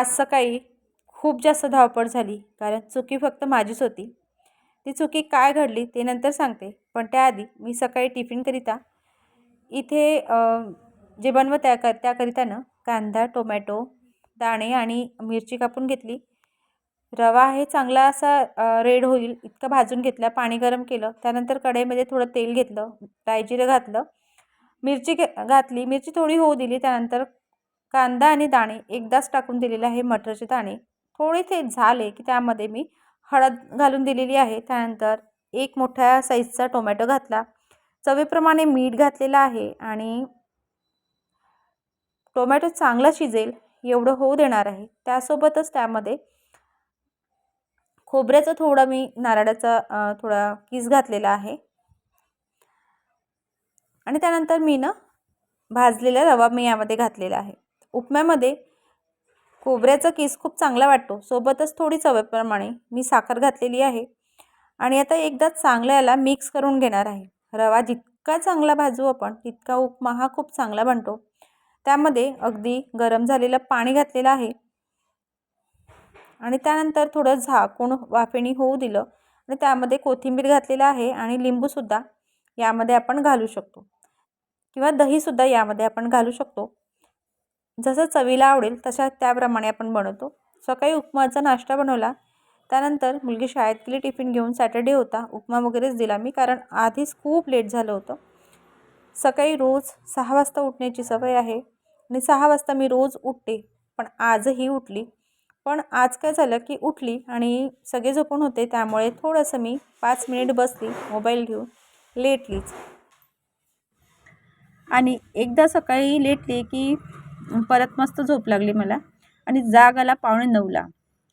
आज सकाळी खूप जास्त धावपळ झाली कारण चुकी फक्त माझीच होती. ती चुकी काय घडली ते नंतर सांगते पण त्याआधी मी सकाळी टिफिनकरिता इथे जे बनवत त्या कर त्याकरिता ना कांदा टोमॅटो दाणे आणि मिरची कापून घेतली. रवा हे चांगला असा रेड होईल इतकं भाजून घेतला पाणी गरम केलं त्यानंतर कढईमध्ये थोडं तेल घेतलं डायजिरं घातलं मिरची घे घातली मिरची थोडी होऊ दिली त्यानंतर कांदा आणि दाणे एकदाच टाकून दिलेले आहे मटरचे दाणे. थोडे ते झाले की त्यामध्ये मी हळद घालून दिलेली आहे. त्यानंतर एक मोठ्या साईजचा टोमॅटो घातला. चवीप्रमाणे मीठ घातलेलं आहे आणि टोमॅटो चांगला शिजेल एवढं होऊ देणार आहे. त्यासोबतच त्यामध्ये खोबऱ्याचं थोडं मी नारळाचा थोडा किस घातलेला आहे. आणि त्यानंतर मी ना भाजलेला रवा मी यामध्ये घातलेला आहे. उपम्यामध्ये खोबऱ्याचा किस खूप चांगला वाटतो. सोबतच थोडी चवेप्रमाणे मी साखर घातलेली आहे. आणि आता एकदा चांगला याला मिक्स करून घेणार आहे. रवा जितका चांगला भाजू आपण तितका उपमा हा खूप चांगला बनतो. त्यामध्ये अगदी गरम झालेलं पाणी घातलेलं आहे. आणि त्यानंतर थोडं झाकून वाफेणी होऊ दिलं. आणि त्यामध्ये कोथिंबीर घातलेलं आहे आणि लिंबूसुद्धा यामध्ये आपण घालू शकतो. किंवा दहीसुद्धा यामध्ये आपण घालू शकतो. जसं चवीला आवडेल तशा त्याप्रमाणे आपण बनवतो. सकाळी उपमाचा नाश्ता बनवला त्यानंतर मुलगी शाळेत गेली टिफिन घेऊन सॅटर्डे होता. उपमा वगैरेच दिला मी कारण आधीच खूप लेट झालं होतं. सकाळी रोज सहा वाजता उठण्याची सवय आहे आणि सहा वाजता मी रोज उठते पण आजही उठली. पण आज काय झालं की उठली आणि सगळे झोपून होते त्यामुळे थोडंसं मी पाच मिनिट बसली मोबाईल घेऊन लेटलीच. आणि एकदा सकाळी लेटली की परत मस्त झोप लागली मला. आणि जाग आला पावणे नऊला.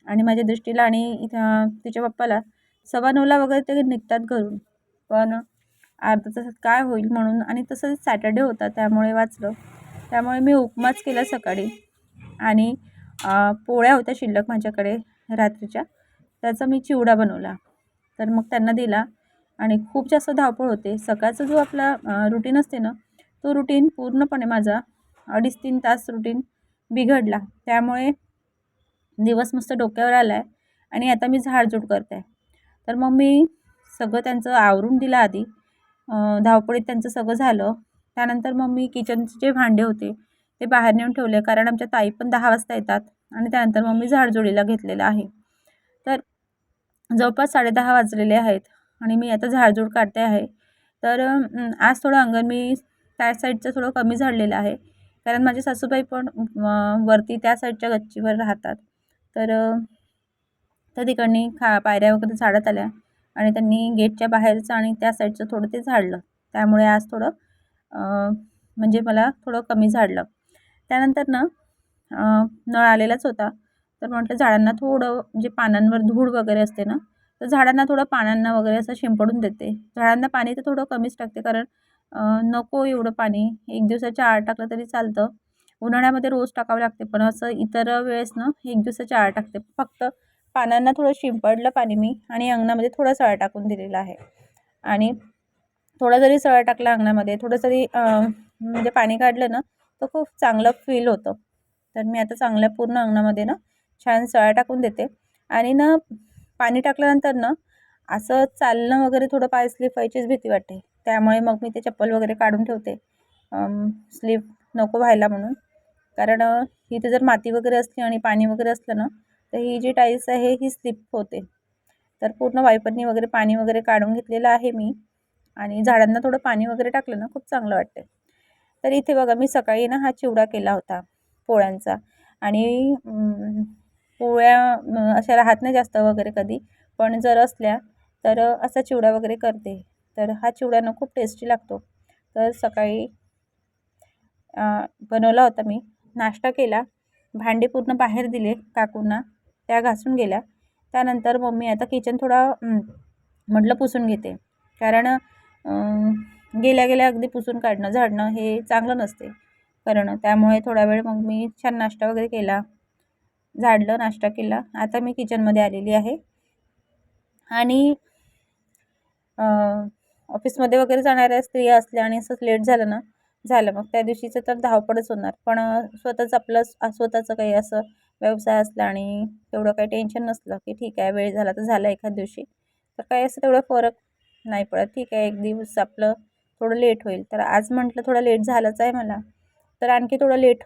आणि माझ्या दृष्टीला आणि इथं तिच्या पप्पाला सव्वा नऊला वगैरे ते निघतात घरून. पण अर्धा तासात काय होईल म्हणून आणि तसंच सॅटर्डे होता त्यामुळे वाचलं. त्यामुळे मी उपमाच केला सकाळी. आणि पोळ्या होत्या शिल्लक माझ्याकडे रात्रीच्या. त्याचा मी चिवडा बनवला. तर मग त्यांना दिला. आणि खूप जास्त धावपळ होते. सकाळचा जो आपला रुटीन असते ना तो रुटीन पूर्णपणे माझा अडीच तीन तास रुटीन बिघडला. त्यामुळे दिवस मस्त डोक्यावर आला आहे आणि आता मी झाडझूड करते आहे तर मग मी सगळं त्यांचं आवरून दिलं आधी. धावपळीत त्यांचं सगळं झालं. त्यानंतर मग मी किचनचे जे भांडे होते ते बाहेर नेऊन ठेवले कारण आमच्या ताई पण दहा वाजता येतात आणि त्यानंतर मग मी झाडझुडीला घेतलेलं आहे. तर जवळपास साडेदहा वाजलेले आहेत आणि मी आता झाडजूड काढते आहे. तर आज थोडं अंगण मी त्या साईडचं थोडं कमी झाडलेलं आहे. कारण माझे सासूबाई पण वरती त्या साईडच्या गच्चीवर राहतात. तर त्या ठिकाणी खा पायऱ्या वगैरे झाडत आल्या आणि त्यांनी गेटच्या बाहेरचं आणि त्या साईडचं थोडं ते झाडलं. त्यामुळे आज थोडं म्हणजे मला थोडं कमी झाडलं. त्यानंतर ना नळ आलेलाच होता. तर म्हटलं झाडांना थोडं जे पानांवर धूळ वगैरे असते ना तर झाडांना थोडं पानांना वगैरे असं शिंपडून देते. झाडांना पाणी तर थोडं कमीच टाकते कारण नको एवढं पाणी. एक दिवसाच्या आड टाकलं तरी चालतं. उन्हाळ्यामध्ये रोज टाकावं लागते पण असं इतर वेळेस ना एक दिवसाच्या आड टाकते. फक्त पानांना थोडं शिंपडलं पाणी मी आणि अंगणामध्ये थोडा सळा टाकून दिलेलं आहे. आणि थोडा जरी सळा टाकला अंगणामध्ये थोडं जरी म्हणजे पाणी काढलं ना तर खूप चांगलं फील होतं. तर मी आता चांगल्या पूर्ण अंगणामध्ये ना छान सळा टाकून देते. आणि ना पाणी टाकल्यानंतर ना असं चालणं वगैरे थोडं पाय स्लिप व्हायचीच भीती वाटते. त्यामुळे मग मी ते चप्पल वगैरे काढून ठेवते. स्लीप नको व्हायला म्हणून. कारण इथे जर माती वगैरे असली आणि पाणी वगैरे असलं ना तर ही जी टाईल्स आहे ही स्लिप होते. तर पूर्ण वायपरनी वगैरे पाणी वगैरे काढून घेतलेलं आहे मी. आणि झाडांना थोडं पाणी वगैरे टाकलं ना खूप चांगलं वाटते तर इथे बघा मी सकाळी ना हा चिवडा केला होता पोळ्यांचा. आणि पोळ्या अशा राहत नाही जास्त वगैरे कधी. पण जर असल्या तर असा चिवडा वगैरे करते. तर हा चिवड्यानं खूप टेस्टी लागतो. तर सकाळी बनवला होता मी. नाश्ता केला. भांडे पूर्ण बाहेर दिले काकूंना. त्या घासून गेल्या. त्यानंतर मम्मी आता किचन थोडा म्हटलं पुसून घेते. कारण गेल्या गेल्या अगदी पुसून काढणं झाडणं हे चांगलं नसते. करणं त्यामुळे थोडा वेळ मग मी छान नाश्ता वगैरे केला. झाडलं नाश्ता केला. आता मी किचनमध्ये आलेली आहे. आणि ऑफिसमध्ये वगैरे जाणाऱ्या स्त्रिया असल्या आणि असंच लेट झालं ना झालं. मग त्या दिवशीचं तर धावपळच होणार. पण स्वतःच आपलं स्वतःचं काही असं व्यवसाय असला आणि तेवढं काही टेन्शन नसलं की ठीक आहे वेळ झाला तर झाला एखाद दिवशी. तर काही असं तेवढं फरक नाही पडत. ठीक आहे एक दिवस आपलं थोडं लेट होईल. तर आज म्हटलं थोडं लेट झालंच आहे मला. तर आणखी थोडं लेट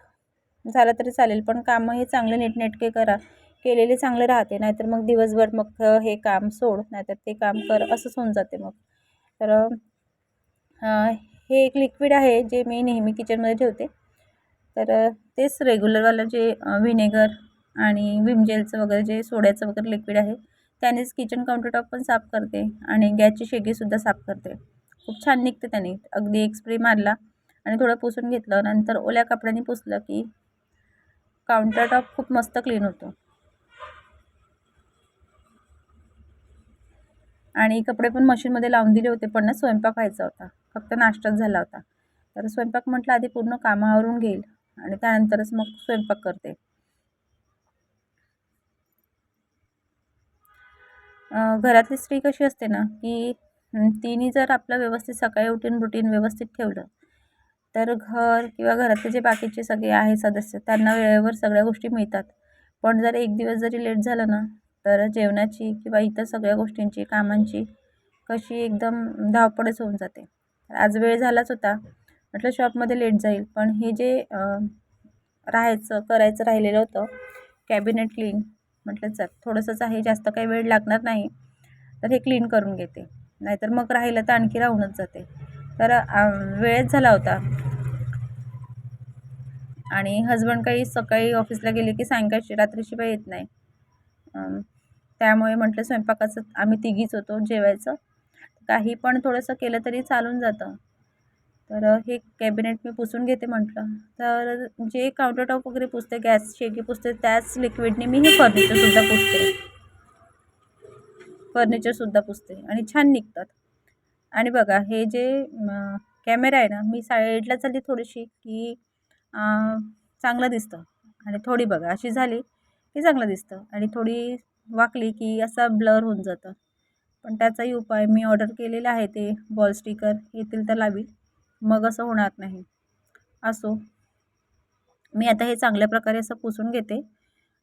झालं तरी चालेल. पण कामं हे चांगले नीटनेटके करा. केलेले चांगले राहते. नाहीतर मग दिवसभर मग हे काम सोड नाहीतर ते काम कर असंच होऊन जाते मग. तर हे एक लिक्विड आहे जे मी नेहमी किचनमध्ये ठेवते. तर तेच रेग्युलरवालं जे व्हिनेगर आणि विमजेलचं वगैरे जे सोड्याचं वगैरे लिक्विड आहे त्यानेच किचन काउंटरटॉप पण साफ करते आणि गॅसची शेगीसुद्धा साफ करते. खूप छान निघते त्याने. अगदी एक स्प्रे मारला आणि थोडं पुसून घेतलं. नंतर ओल्या कपड्याने पुसलं की काउंटरटॉप खूप मस्त क्लीन होतो. आणि कपडे पण मशीनमध्ये लावून दिले होते पण ना स्वयंपाक व्हायचा होता. फक्त नाश्ताच झाला होता. तर स्वयंपाक म्हटलं आधी पूर्ण कामावरून घेईल आणि त्यानंतरच मग स्वयंपाक करते. घरातली स्त्री कशी असते ना की तिने जर आपलं व्यवस्थित सकाळी उठून रुटीन व्यवस्थित ठेवलं तर घर किंवा घरातले जे बाकीचे सगळे आहे सदस्य त्यांना वेळेवर सगळ्या गोष्टी मिळतात. पण जर एक दिवस जरी लेट झालं ना तर जेवणाची किंवा इतर सगळ्या गोष्टींची कामांची कशी एकदम धावपळच होऊन जाते. आज वेळ झालाच होता. म्हटलं शॉपमध्ये लेट जाईल. पण हे जे राहायचं करायचं राहिलेलं होतं कॅबिनेट क्लीन म्हटलं चल थोडंसंच आहे जास्त काही वेळ लागणार नाही तर हे क्लीन करून घेते. नाहीतर मग राहिलं तर आणखी राहूनच जाते. तर अं, वेळच झाला होता. आणि हजबंड काही सकाळी ऑफिसला गेले की सायंकाळची रात्रीशिवाय येत नाही. त्यामुळे म्हटलं स्वयंपाकाचं आम्ही तिघीच होतो जेवायचं. काही पण थोडंसं केलं तरी चालून जातं. तर हे कॅबिनेट मी पुसून घेते म्हटलं. तर जे काउंटरटॉप वगैरे पुसते गॅस शेगी पुसते त्याच लिक्विडने मी हे फर्निचरसुद्धा पुसते. फर्निचरसुद्धा पुसते आणि छान निघतात. आणि बघा हे जे कॅमेरा आहे ना मी साईडला चालली थोडीशी की चांगलं दिसतं. आणि थोडी बघा अशी झाली. की चांगलं दिसतं. आणि थोडी वाकली की असा ब्लर होऊन जातं. पण त्याचाही उपाय मी ऑर्डर केलेलं आहे ते बॉल स्टिकर येतील तर लावी मग असं होणार नाही. असो. मी आता हे चांगल्या प्रकारे असं पुसून घेते.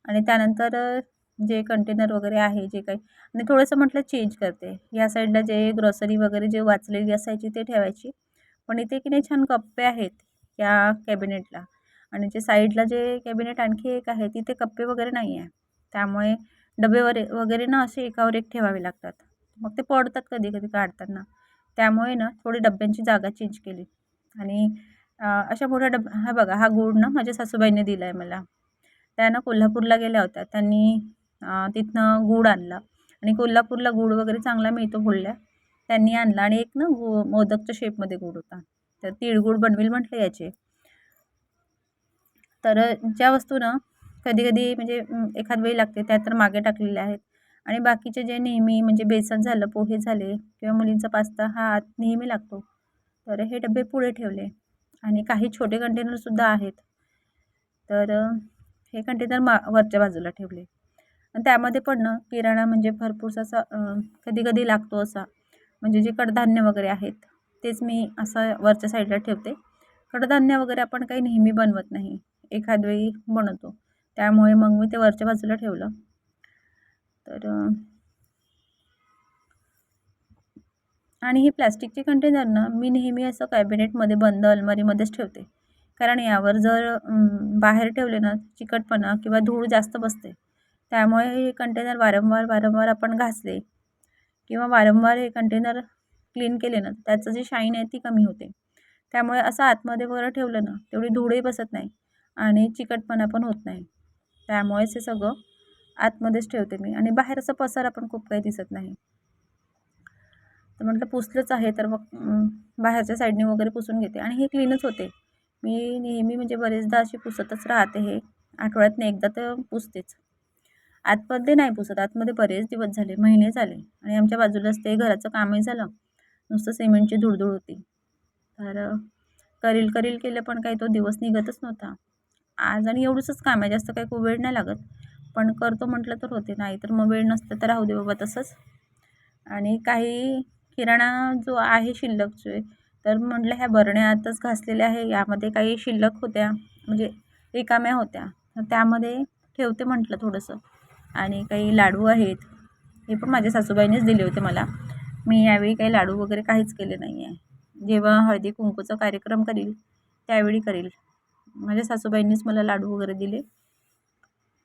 आणि त्यानंतर जे कंटेनर वगैरे आहे जे काही आणि थोडंसं म्हटलं चेंज करते. या साईडला जे ग्रॉसरी वगैरे जे वाचलेली असायची ते ठेवायची. पण इथे की नाही छान कप्पे आहेत या कॅबिनेटला आणि जे साईडला जे कॅबिनेट आणखी एक आहे तिथे कप्पे वगैरे नाही आहे. त्यामुळे डबे वरे वगैरे ना असे एकावर एक ठेवावे लागतात. मग ते पडतात कधी कधी काढताना. त्यामुळे ना थोडी डब्यांची जागा चेंज केली. आणि अशा मोठ्या डब हा बघा हा गूळ ना माझ्या सासूबाईने दिला आहे मला. त्या ना कोल्हापूरला गेल्या होत्या. त्यांनी तिथनं गूळ आणला. आणि कोल्हापूरला गूळ वगैरे चांगला मिळतो बोलल्या. त्यांनी आणला आणि एक ना गु मोदकच्या शेपमध्ये गूळ होता. तर तिळगूळ बनवेल म्हटलं याचे. तर ज्या वस्तू ना कधी कधी म्हणजे एखाद वेळी लागते त्या तर मागे टाकलेल्या आहेत. आणि बाकीचे जे नेहमी म्हणजे बेसन झालं पोहे झाले किंवा मुलींचा पास्ता हा आत नेहमी लागतो. तर हे डबे पुढे ठेवले. आणि काही छोटे कंटेनरसुद्धा आहेत. तर हे कंटेनर मा वरच्या बाजूला ठेवले. आणि त्यामध्ये पण ना किराणा म्हणजे भरपूरसा असा कधी कधी लागतो असा. म्हणजे जे कडधान्य वगैरे आहेत तेच मी असं वरच्या साईडला ठेवते. कडधान्य वगैरे आपण काही नेहमी बनवत नाही. एखाद वेळी बनवतो. त्यामुळे मग मी ते वरच्या बाजूला ठेवलं. तर आणि ही प्लॅस्टिकचे कंटेनर ना मी नेहमी असं कॅबिनेटमध्ये बंद अलमारीमध्येच ठेवते. कारण यावर जर बाहेर ठेवले ना चिकटपणा किंवा धूळ जास्त बसते. त्यामुळे हे कंटेनर वारंवार वारंवार आपण घासले किंवा वारंवार हे कंटेनर क्लीन केले ना त्याचं जी शाईन आहे ती कमी होते. त्यामुळे असं आतमध्ये वगैरे ठेवलं ना तेवढी धूळही बसत नाही. आणि चिकटपणा पण होत नाही. त्यामुळेच हे सगळं आतमध्येच ठेवते मी. आणि बाहेर असं पसारा पण खूप काही दिसत नाही. तर म्हटलं पुसलंच आहे तर मग बाहेरच्या साईडने वगैरे पुसून घेते. आणि हे क्लीनच होते. मी नेहमी म्हणजे बरेचदा अशी पुसतच राहते हे. आठवड्यातनं एकदा तर पुसतेच. आतमध्ये नाही पुसत. आतमध्ये बरेच दिवस झाले महिने झाले. आणि आमच्या बाजूलाच ते घराचं कामही झालं. नुसतं सिमेंटची धुळधुळ होती. तर करील करील केलं पण काही तो दिवस निघतच नव्हता. आज आणि एवढंच काम आहे जास्त काही खूप वेळ नाही लागत. पण करतो म्हटलं तर होते नाही तर मग वेळ नसतं तर राहू दे बाबा तसंच. आणि काही किराणा जो आहे शिल्लकचे तर म्हटलं ह्या बरण्या घासलेल्या आहे. यामध्ये काही शिल्लक होत्या म्हणजे रिकाम्या होत्या. तर त्यामध्ये ठेवते म्हटलं थोडंसं. आणि काही लाडू आहेत हे पण माझ्या सासूबाईनेच दिले होते मला. मी यावेळी काही लाडू वगैरे काहीच केले नाही आहे जेव्हा हळदी कुंकूचा कार्यक्रम करील त्यावेळी करील. माझ्या सासूबाईंनीच मला लाडू वगैरे दिले.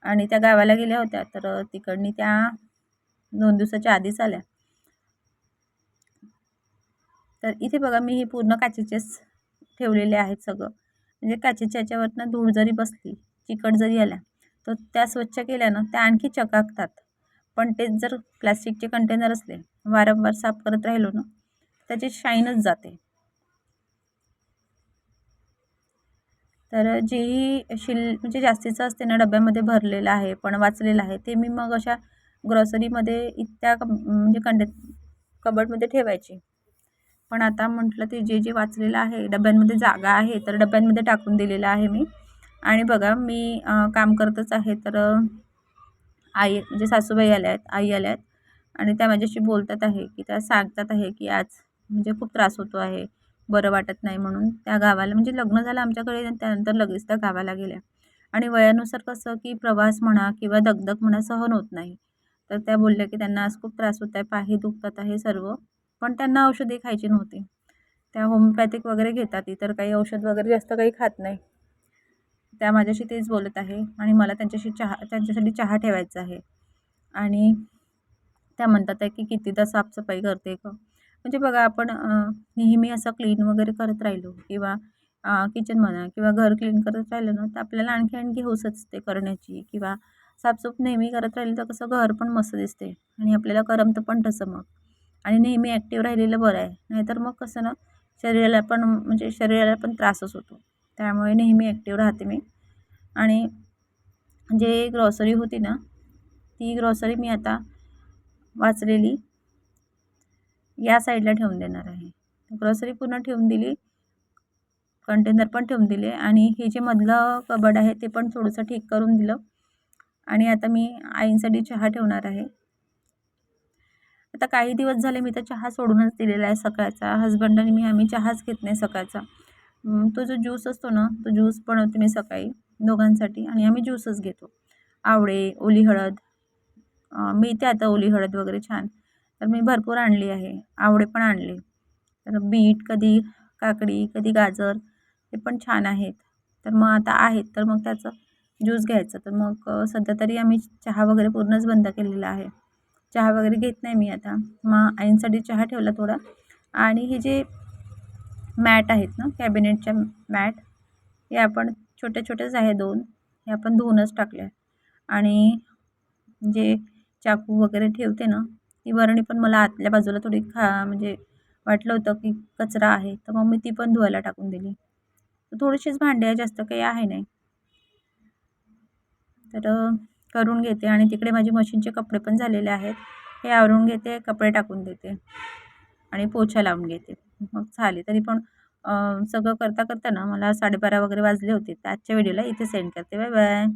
आणि त्या गावाला गेल्या होत्या तर तिकडनी त्या दोन दिवसाच्या आधीच आल्या. तर इथे बघा मी हे पूर्ण काचेचेच ठेवलेले आहेत सगळं. म्हणजे काचेच्या याच्यावरनं धूळ जरी बसली चिकट जरी आल्या तर त्या स्वच्छ केल्या ना त्या आणखी चकाकतात. पण तेच जर प्लॅस्टिकचे कंटेनर असले वारंवार साफ करत राहिलो ना त्याची शाईनच जाते. तर जेही शिल म्हणजे जास्तीचं असते ना डब्यामध्ये भरलेलं आहे पण वाचलेलं आहे ते मी मग अशा ग्रॉसरीमध्ये इतक्या कं म्हणजे कंडे कबडमध्ये ठेवायची. पण आता म्हटलं ते जे जे वाचलेलं आहे डब्यांमध्ये जागा आहे तर डब्यांमध्ये टाकून दिलेलं आहे मी. आणि बघा मी काम करतच आहे तर आई म्हणजे सासूबाई आल्या आहेत आई आल्या आहेत. आणि त्या माझ्याशी बोलतात आहे की त्या सांगतात आहे की आज म्हणजे खूप त्रास होतो आहे. बरं वाटत नाही म्हणून त्या गावाला म्हणजे लग्न झालं आमच्याकडे त्यानंतर लगेच त्या गावाला गेल्या. आणि वयानुसार कसं की प्रवास म्हणा किंवा दगदग म्हणा सहन होत नाही. तर त्या बोलल्या की त्यांना आज खूप त्रास होत आहे पाही दुखतात आहे सर्व पण त्यांना औषधे खायची नव्हती. त्या होमिओपॅथिक वगैरे घेतात इतर काही औषध वगैरे जास्त काही खात नाही. त्या माझ्याशी तेच बोलत आहे आणि मला त्यांच्याशी चहा त्यांच्यासाठी चहा ठेवायचा आहे. आणि त्या म्हणतात आहे की कितीदा साफसफाई करते का म्हणजे बघा आपण नेहमी असं क्लीन वगैरे करत राहिलो किंवा किचन म्हणा किंवा घर क्लीन करत राहिलं ना तर आपल्याला आणखी आणखी हौस असते करण्याची किंवा साफसूफ नेहमी करत राहिलं तर कसं घर पण मस्त दिसते आणि आपल्याला करमतं पण तसं मग. आणि नेहमी ॲक्टिव्ह राहिलेलं बरं आहे. नाहीतर मग कसं ना शरीराला पण म्हणजे शरीराला पण त्रासच होतो. त्यामुळे नेहमी ॲक्टिव्ह राहते मी. आणि जे ग्रॉसरी होती ना ती ग्रॉसरी मी आता वाचलेली. या साईडला ठेवून देणार आहे. ग्रॉसरी पूर्ण ठेवून दिली. कंटेनर पण ठेवून दिले. आणि हे जे मधलं कबड आहे ते पण थोडंसं ठीक करून दिलं. आणि आता मी आईंसाठी चहा ठेवणार आहे. आता काही दिवस झाले मी तर चहा सोडूनच दिलेला आहे सकाळचा. हजबंड मी आम्ही चहाच घेत नाही सकाळचा. तो जो ज्यूस असतो ना तो ज्यूस बनवते मी सकाळी दोघांसाठी. आणि आम्ही ज्यूसच घेतो. आवळे ओली हळद. मिळते आता ओली हळद वगैरे छान. तर मी भरपूर आणली आहे. आवळे पण आणले. तर बीट कधी काकडी कधी गाजर हे पण छान आहेत. तर मग आता आहेत. तर मग त्याचं ज्यूस घ्यायचं. तर मग सध्या तरी आम्ही चहा वगैरे पूर्णच बंद केलेला आहे. चहा वगैरे घेत नाही मी आता. मग आईंसाठी चहा ठेवला थोडा. आणि हे जे मॅट आहेत ना कॅबिनेटच्या मॅट हे आपण छोटे छोटेच आहे दोन. हे आपण धुवूनच टाकले आणि जे चाकू वगैरे ठेवते ना ती बरणी पण मला आतल्या बाजूला थोडी खा म्हणजे वाटलं होतं की कचरा आहे तर मग मी ती पण धुवायला टाकून दिली. तर थोडीशीच भांडी आहे जास्त काही आहे नाही. तर करून घेते आणि तिकडे माझी मशीनचे कपडे पण झालेले आहेत. हे आवरून घेते कपडे टाकून देते आणि पोछा लावून घेते. मग झाले तरी पण सगळं करता करता ना मला साडेबारा वगैरे वाजले होते. तर आजच्या व्हिडिओला इथे सेंड करते. Bye bye